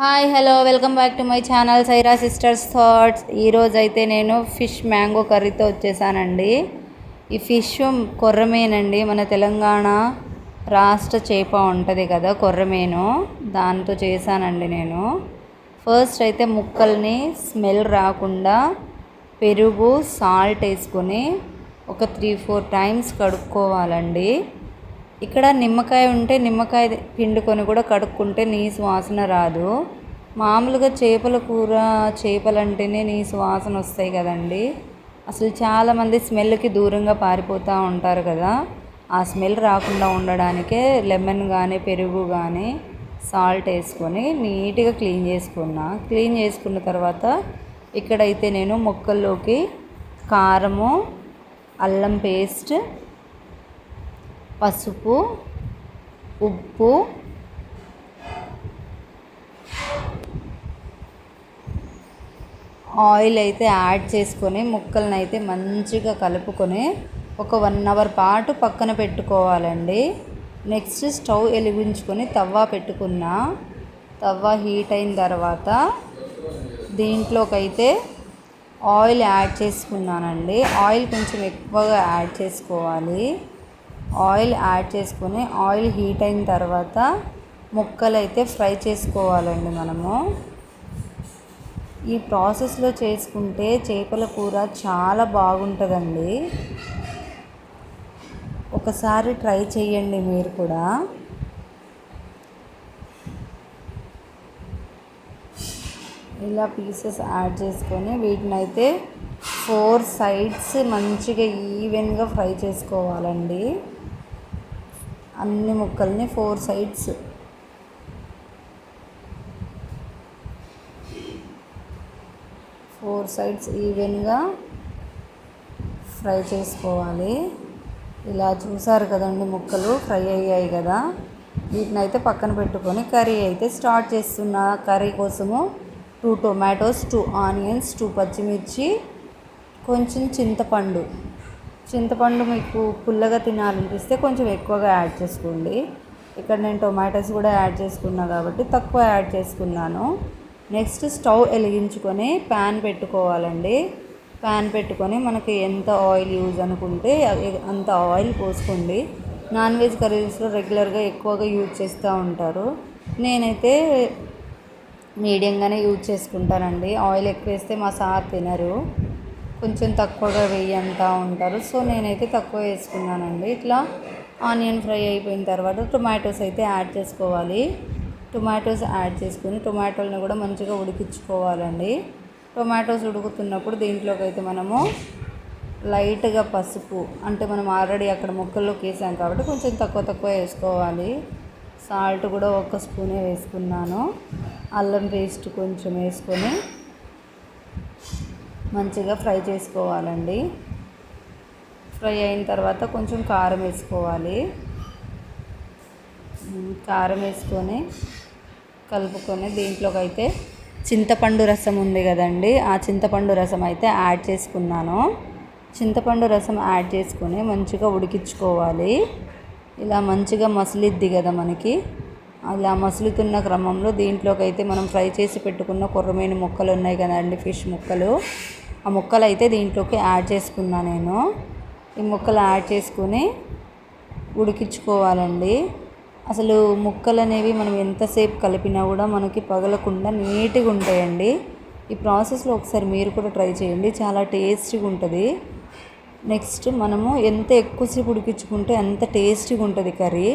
Hi hello welcome back to my channel Saira sisters thoughts. ఈరోజు అయితే నేను fish mango కర్రీతో వచ్చేసానండి. ఈ ఫిష్ కొర్రమేనండి మన తెలంగాణ రాష్ట్ర చేప ఉంటుంది కదా కొర్రమేను దాంతో చేశానండి నేను. ఫస్ట్ అయితే ముక్కల్ని స్మెల్ రాకుండా పెరుగు సాల్ట్ వేసుకొని ఒక త్రీ ఫోర్ టైమ్స్ కడుక్కోవాలండి. ఇక్కడ నిమ్మకాయ ఉంటే నిమ్మకాయ పిండుకొని కూడా కడుక్కుంటే నీసు వాసన రాదు. మామూలుగా చేపల కూర చేపలంటేనే నీ నీసు వాసన వస్తాయి కదండి. అసలు చాలామంది స్మెల్కి దూరంగా పారిపోతూ ఉంటారు కదా. ఆ స్మెల్ రాకుండా ఉండడానికే లెమన్ కానీ పెరుగు కానీ సాల్ట్ వేసుకొని నీట్గా క్లీన్ చేసుకున్నా. క్లీన్ చేసుకున్న తర్వాత ఇక్కడైతే నేను మొక్కల్లోకి కారము అల్లం పేస్ట్ పసుపు ఉప్పు ఆయిల్ అయితే యాడ్ చేసుకొని ముక్కలను అయితే మంచిగా కలుపుకొని ఒక వన్ అవర్ పాటు పక్కన పెట్టుకోవాలండి. నెక్స్ట్ స్టవ్ వెలిగించుకొని తవ్వ పెట్టుకున్న తవ్వ హీట్ అయిన తర్వాత దీంట్లోకైతే ఆయిల్ యాడ్ చేసుకున్నానండి. ఆయిల్ కొంచెం ఎక్కువగా యాడ్ చేసుకోవాలి. ఆయిల్ యాడ్ చేసుకొని ఆయిల్ హీట్ అయిన తర్వాత ముక్కలు అయితే ఫ్రై చేసుకోవాలండి మనము. ఈ ప్రాసెస్లో చేసుకుంటే చేపల కూర చాలా బాగుంటుందండి. ఒకసారి ట్రై చేయండి మీరు కూడా. ఇలా పీసెస్ యాడ్ చేసుకొని వీటిని అయితే ఫోర్ సైడ్స్ మంచిగా ఈవెన్గా ఫ్రై చేసుకోవాలండి. అన్ని ముక్కల్ని ఫోర్ సైడ్స్. ఫోర్ సైడ్స్ ఈవెన్గా ఫ్రై చేసుకోవాలి. ఇలా చూసారు కదండి ముక్కలు ఫ్రై అయ్యాయి కదా. వీటిని అయితే పక్కన పెట్టుకొని కర్రీ అయితే స్టార్ట్ చేస్తున్న. కర్రీ కోసము two tomatoes two onions two పచ్చిమిర్చి కొంచెం చింతపండు. చింతపండు మీకు పుల్లగా తినాలనిపిస్తే కొంచెం ఎక్కువగా యాడ్ చేసుకోండి. ఇక్కడ నేను టొమాటోస్ కూడా యాడ్ చేసుకున్నా కాబట్టి తక్కువ యాడ్ చేసుకున్నాను. నెక్స్ట్ స్టవ్ వెలిగించుకొని ప్యాన్ పెట్టుకోవాలండి. ప్యాన్ పెట్టుకొని మనకి ఎంత ఆయిల్ యూజ్ అనుకుంటే అంత ఆయిల్ పోసుకోండి. నాన్ వెజ్ కర్రీస్లో రెగ్యులర్గా ఎక్కువగా యూజ్ చేస్తూ ఉంటారు. నేనైతే మీడియంగానే యూజ్ చేసుకుంటానండి. ఆయిల్ ఎక్కువ వేస్తే మా సార్ తినరు. కొంచెం తక్కువగా వెయ్యి అంటూ ఉంటారు. సో నేనైతే తక్కువ వేసుకున్నానండి. ఇట్లా ఆనియన్ ఫ్రై అయిపోయిన తర్వాత టొమాటోస్ అయితే యాడ్ చేసుకోవాలి. టొమాటోస్ యాడ్ చేసుకుని టొమాటోలను కూడా మంచిగా ఉడికించుకోవాలండి. టొమాటోస్ ఉడుకుతున్నప్పుడు దీంట్లోకి అయితే మనము లైట్గా పసుపు అంటే మనం ఆల్రెడీ అక్కడ ముక్కల్లోకి వేసాం కాబట్టి కొంచెం తక్కువ తక్కువ వేసుకోవాలి. సాల్ట్ కూడా ఒక స్పూనే వేసుకున్నాను. అల్లం పేస్ట్ కొంచెం వేసుకొని మంచిగా ఫ్రై చేసుకోవాలండి. ఫ్రై అయిన తర్వాత కొంచెం కారం వేసుకోవాలి. కారం వేసుకొని కలుపుకొని దీంట్లోకి అయితే చింతపండు రసం ఉంది కదండి. ఆ చింతపండు రసం అయితే యాడ్ చేసుకున్నాను. చింతపండు రసం యాడ్ చేసుకొని మంచిగా ఉడికించుకోవాలి. ఇలా మంచిగా మసిలిద్ది కదా మనకి. అలా మసులుతున్న క్రమంలో దీంట్లోకి అయితే మనం ఫ్రై చేసి పెట్టుకున్న కొర్రమైన ముక్కలు ఉన్నాయి కదండి ఫిష్ ముక్కలు. ఆ ముక్కలు అయితే దీంట్లోకి యాడ్ చేసుకున్నా నేను. ఈ ముక్కలు యాడ్ చేసుకొని ఉడికించుకోవాలండి. అసలు ముక్కలు అనేవి మనం ఎంతసేపు కలిపినా కూడా మనకి పగలకుండా నీట్గా ఉంటాయండి. ఈ ప్రాసెస్లో ఒకసారి మీరు కూడా ట్రై చేయండి. చాలా టేస్టీగా ఉంటుంది. నెక్స్ట్ మనము ఎంత ఎక్కువసేపు ఉడికించుకుంటే అంత టేస్టీగా ఉంటుంది కర్రీ.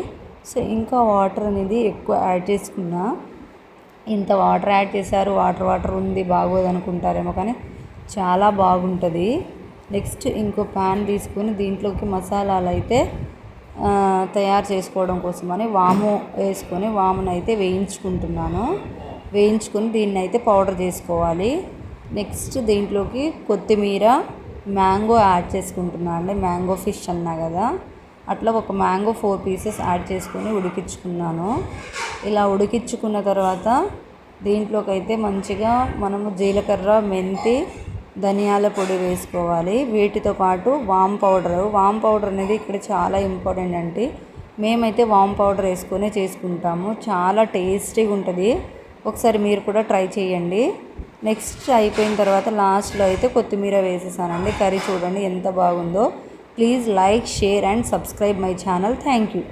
సో ఇంకా వాటర్ అనేది ఎక్కువ యాడ్ చేసుకున్నా. ఇంత వాటర్ యాడ్ చేశారు వాటర్ వాటర్ ఉంది బాగోదు అనుకుంటారేమో కానీ చాలా బాగుంటుంది. నెక్స్ట్ ఇంకో ప్యాన్ తీసుకొని దీంట్లోకి మసాలాలు అయితే తయారు చేసుకోవడం కోసమని వాము వేసుకొని వామును అయితే వేయించుకుంటున్నాను. వేయించుకొని దీన్ని అయితే పౌడర్ చేసుకోవాలి. నెక్స్ట్ దీంట్లోకి కొత్తిమీర మ్యాంగో యాడ్ చేసుకుంటున్నాను అండి. మ్యాంగో ఫిష్ అన్నా కదా. అట్లా ఒక మ్యాంగో ఫోర్ పీసెస్ యాడ్ చేసుకొని ఉడికించుకున్నాను. ఇలా ఉడికించుకున్న తర్వాత దీంట్లోకి అయితే మంచిగా మనము జీలకర్ర మెంతి ధనియాల పొడి వేసుకోవాలి. వీటితో పాటు వామ్ పౌడర్. వామ్ పౌడర్ అనేది ఇక్కడ చాలా ఇంపార్టెంట్ అండి. మేమైతే వామ్ పౌడర్ వేసుకొని చేసుకుంటాము. చాలా టేస్టీగా ఉంటుంది. ఒకసారి మీరు కూడా ట్రై చేయండి. నెక్స్ట్ అయిపోయిన తర్వాత లాస్ట్లో అయితే కొత్తిమీర వేసేసానండి. కర్రీ చూడండి ఎంత బాగుందో. Please like share and subscribe my channel. Thank you.